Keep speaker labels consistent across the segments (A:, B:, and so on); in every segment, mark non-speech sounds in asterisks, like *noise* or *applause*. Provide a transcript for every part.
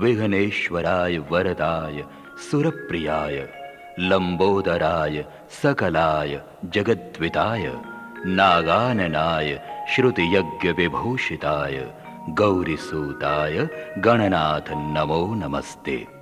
A: विघ्नेश्वराय वरदाय सुरप्रियाय लम्बोदराय सकलाय जगद्विताय नागाननाय श्रुतियज्ञविभूषिताय गौरीसूताय गणनाथ नमो नमस्ते।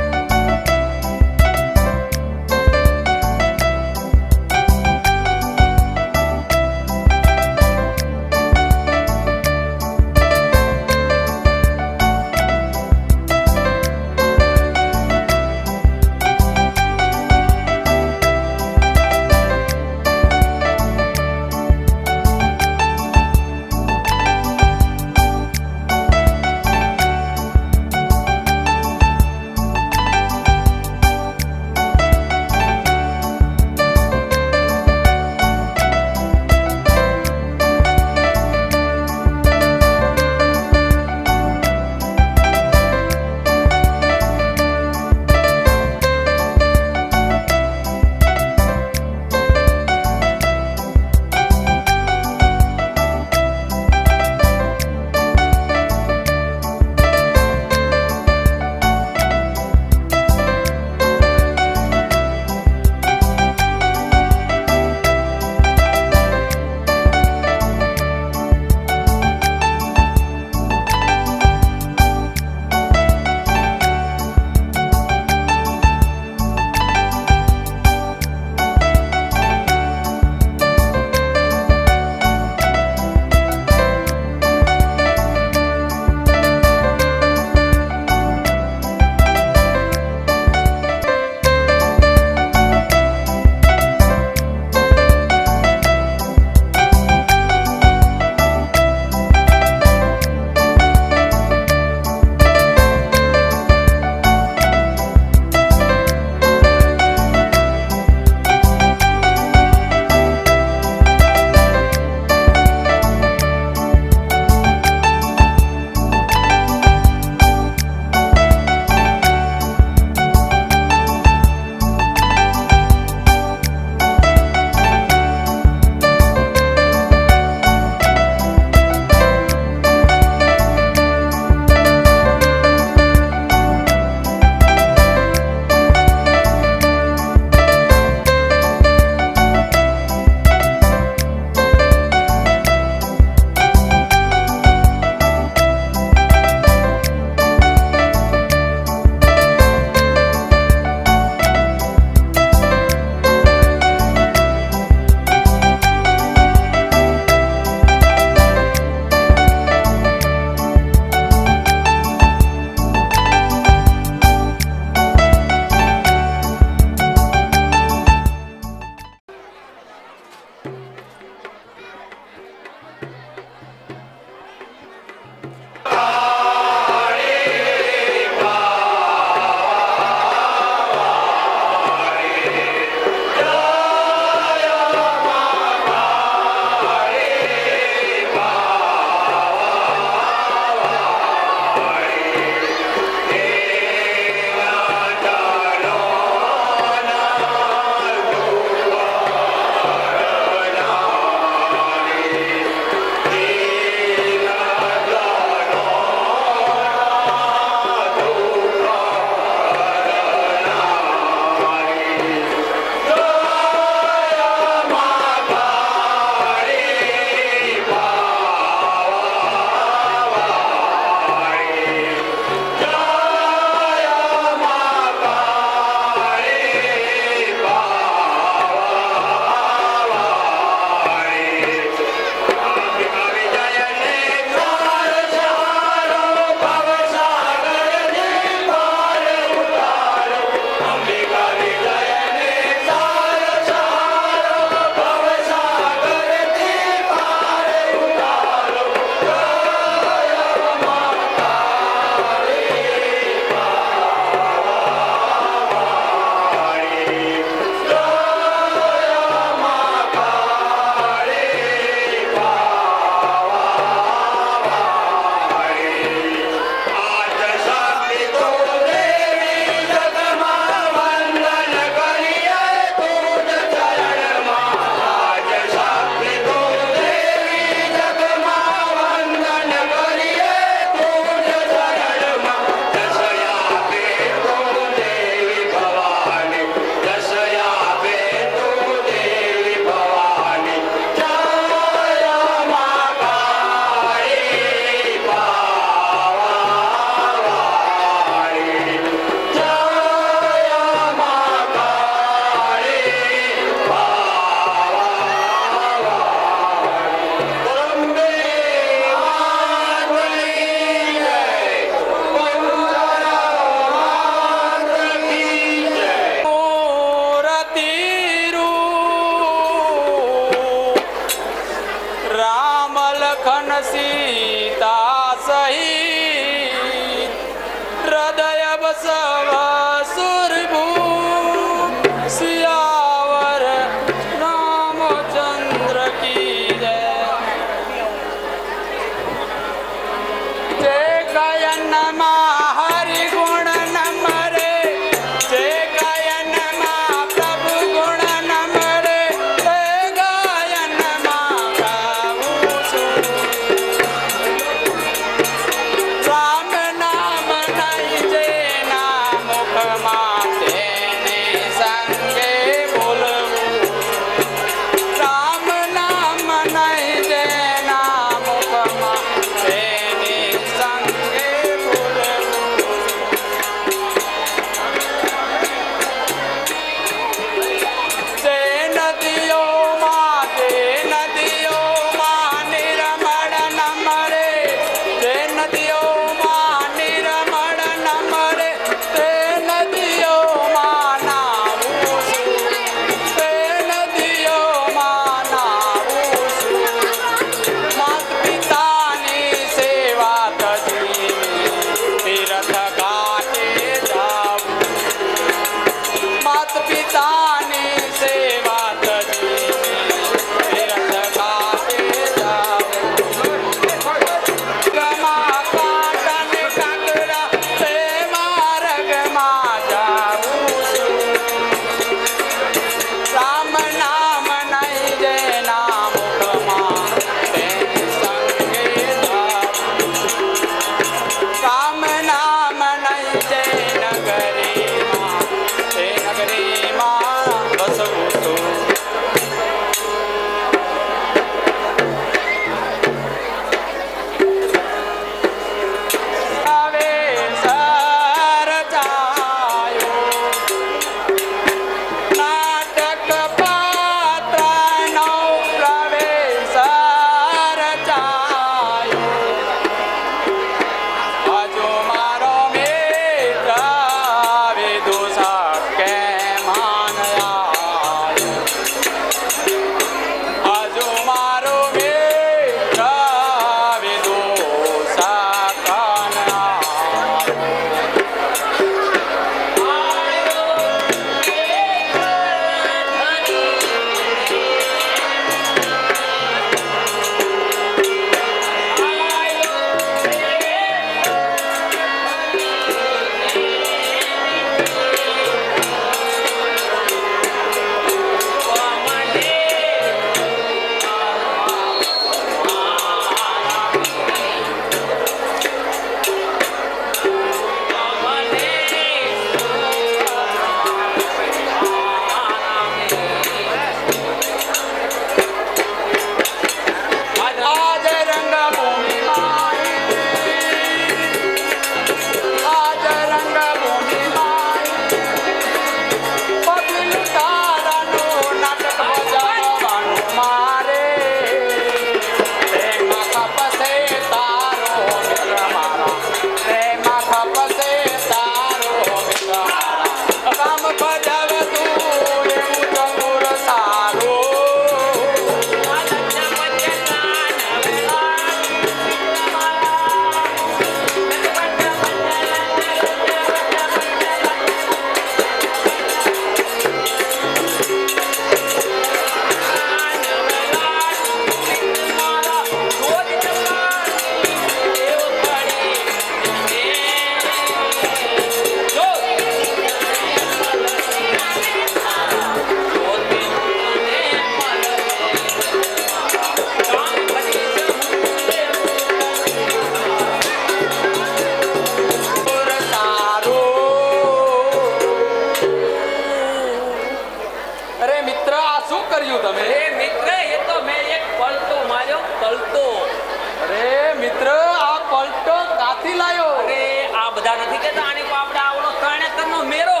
A: મિત્ર આ
B: પલટો
A: કાથી લાયો?
B: અરે આ બધા નથી કેતા આની પાપડા આવડો તરણેતરનો મેરો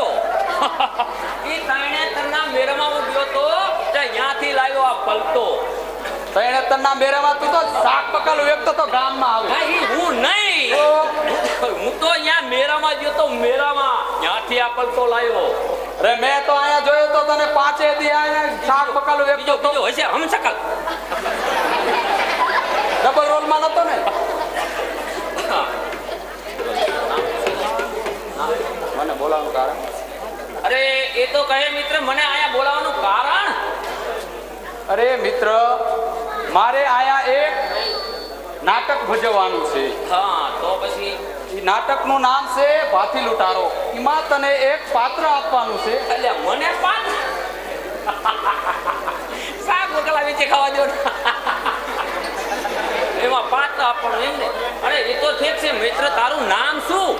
B: *laughs* એ તરણેતરના મેરામાં હું ગયો તો ત્યાંથી લાવ્યો આ પલટો.
A: તરણેતરના મેરામાં તું તો શાક પકાલો વેચતો તો ગામમાં આવે.
B: નહીં હું નહીં. હું તો અહીંયા મેરામાં ગયો તો મેરામાં ત્યાંથી આ પલટો લાવ્યો
A: અરે મેં તો અહીંયા જોયો તો તને પાંચે દી આયા શાક પકાલો વેચતો
B: બીજો હશે હમ
A: સકલ ડબલ રોલમાં નતો ને? મને બોલાવવાનું કારણ?
B: અરે એ તો કહે મિત્ર મને આયા બોલાવવાનું કારણ?
A: અરે મિત્ર મારે આયા એક નાટક ભજવવાનું છે.
B: હા તો પછી?
A: એ નાટકનું નામ છે ભાથી લૂંટારો. એમાં તને એક પાત્ર આપવાનું છે.
B: એટલે મને શાક બકલા વેચી ખાવા દો પાત્ર આપણું એમ ને? અરે એ તો ઠીક છે મિત્ર તારું નામ શું?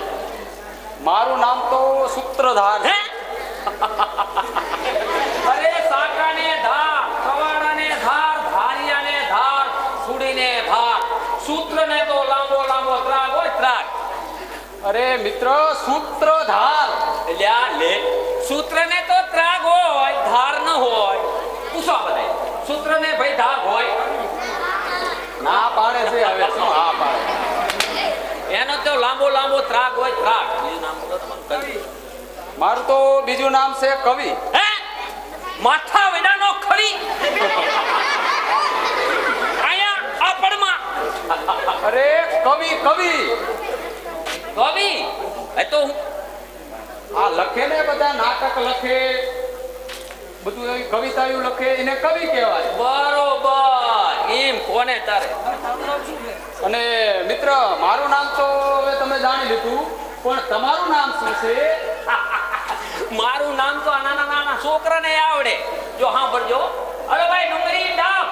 A: મારું નામ તો સૂત્રધાર
B: હે? *laughs* અરે સાકાને ધાર કવાડાને ધાર ધારિયાને ધાર સુડીને ભાર. સૂત્રને તો લાંબો લાંબો ત્રાગ હોય ત્રાગ.
A: અરે મિત્ર સૂત્રધાર.
B: આ લે. સૂત્રને તો ત્રાગ હોય ધાર ન હોય. પૂછો બધાય. સૂત્રને ભાઈ ધાર હોય.
A: ના પાડે છે હવે શું? હા પાડે.
B: એનો તો લાંબો લાંબો ત્રાગ હોય ત્રાગ. બીજું નામ તો તમને કહી દઉં.
A: મારું તો બીજું નામ છે કવિ.
B: હે? માથા વિનાનો ખરી? આયા
A: અરે કવિ કવિ.
B: કવિ? એ તો હું
A: આ લખે ને બધા નાટક લખે બધું એવી કવિતાઓ લખે એને કવિ કહેવાય.
B: બરોબર. એમ કોને તારે?
A: અને મિત્ર મારું નામ તો હવે તમે જાણી લીધું પણ તમારું નામ શું છે? *laughs*
B: મારું નામ તો નાના નાના છોકરાને આવડે. જો હા ભરજો અરે ભાઈ ડુંગળી ડાબ.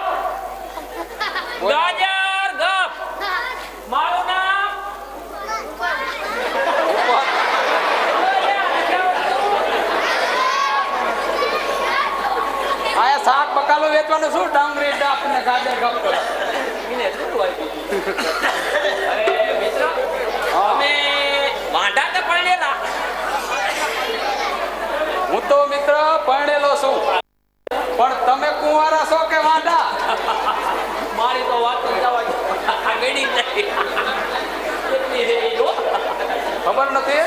B: ગાજર ગપ મારું નામ
A: આયા શાક બકાલો વેચવાનું શું? ડાંગરી ડાપ ને ગાજર ગપ
B: એને શું? અરે મિત્ર અમે વાંઢા તો પરણેલા?
A: હું તો મિત્ર પરણેલો છું. પણ તમે કુંવારા છો કે વાંઢા?
B: મારી તો વાત જવા જો.
A: ખબર નથી?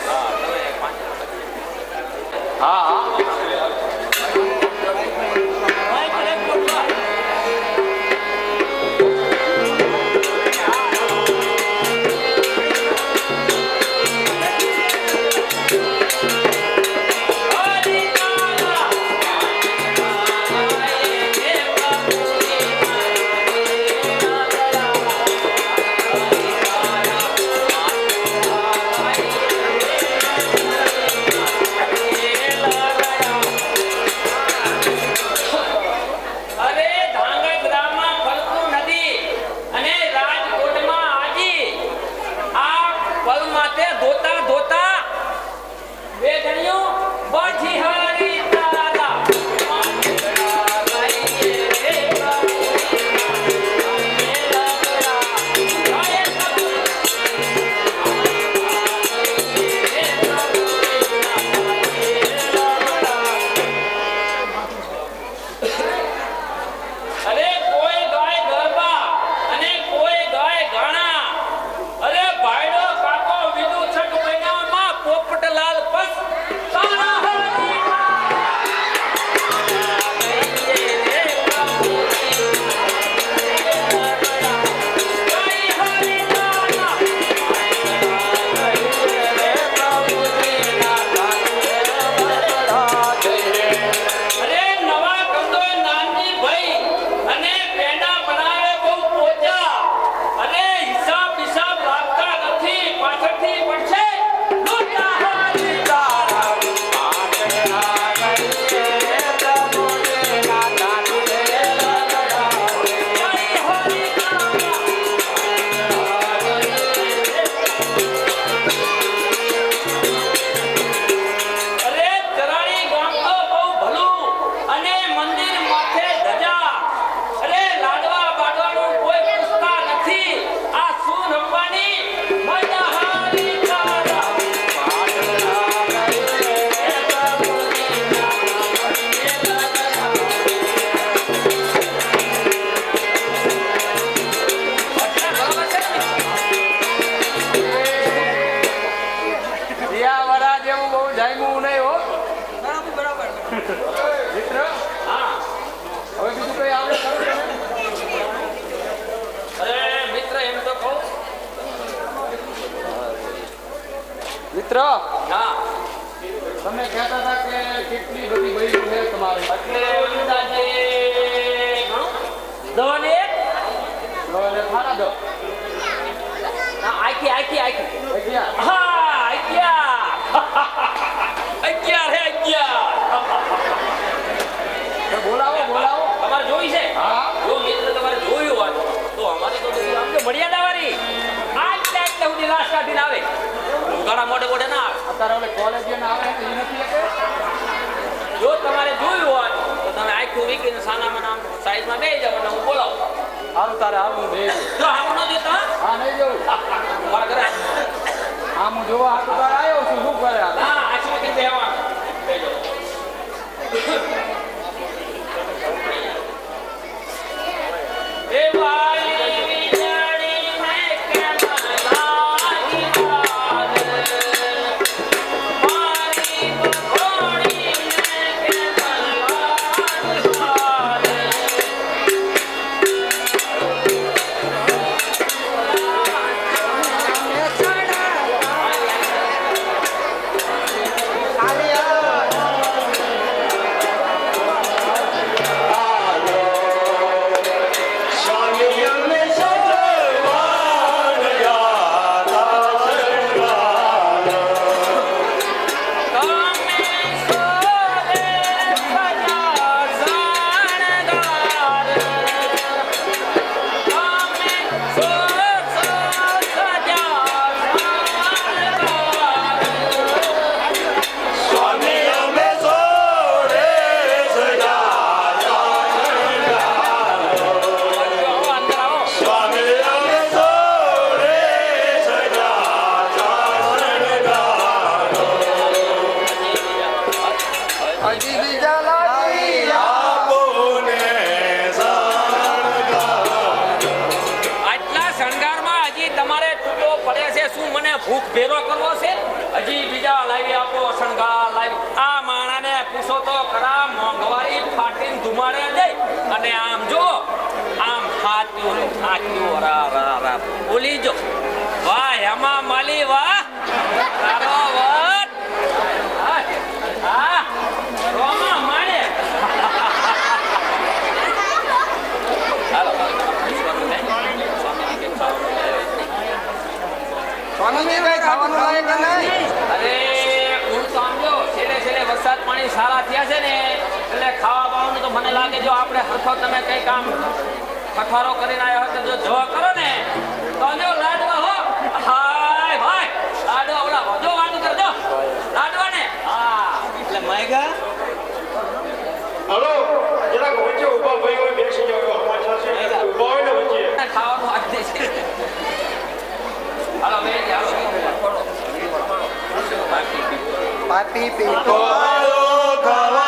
B: વાંચ્યું રા રા રા ભૂલી જો વાહ હેમા માલી વાહ વરસાદ પાણી સારા થયા છે ને એટલે ખાવા પાવાનું તો મને લાગે જો આપણે હરખો તમે કઈ કામ પઠારો કરીને આવ્યો હોય તો જો કરો ને તો જો લાડવા હો. હાય ભાઈ લાડવા ઓલા વધો વાતું કરજો. લાડવા ને. હા. એટલે માયગા?
C: હલો જરાક વચ્ચે ઊભો ભાઈ હોય બેસી જાવ સમાચાર છે ઊભો હોય ને વચ્ચે.
B: ખાવાનું આજે છે. હાલો બે આવો થોડો બાકી
D: પીતો
E: પાપી પીતો ગવા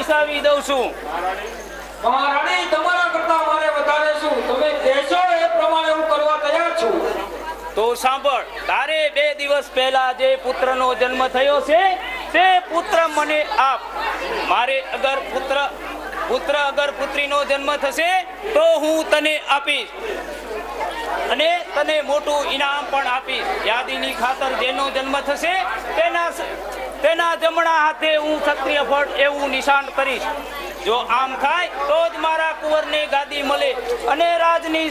E: બિસાવી દઉં છું.
A: મહારાણી તમારા કરતા મારે વધારે શું? તમે કહેશો એ પ્રમાણે હું કરવા તૈયાર છું.
E: તો સાંભળ તારે બે દિવસ પહેલા જે પુત્રનો જન્મ થયો છે તે પુત્ર મને આપ. મારે અગર પુત્ર પુત્ર અગર પુત્રીનો જન્મ થશે તો હું તને આપીશ. અને તને મોટું ઇનામ પણ આપીશ. યાદીની ખાતર જેનો જન્મ થશે તેના તેના જમણા હાથે હું ક્ષત્રિય ફળ એવું નિશાન કરીશ. જો આમ થાય, તો જ મારા કુંવરને ગાદી મળે અને રાજની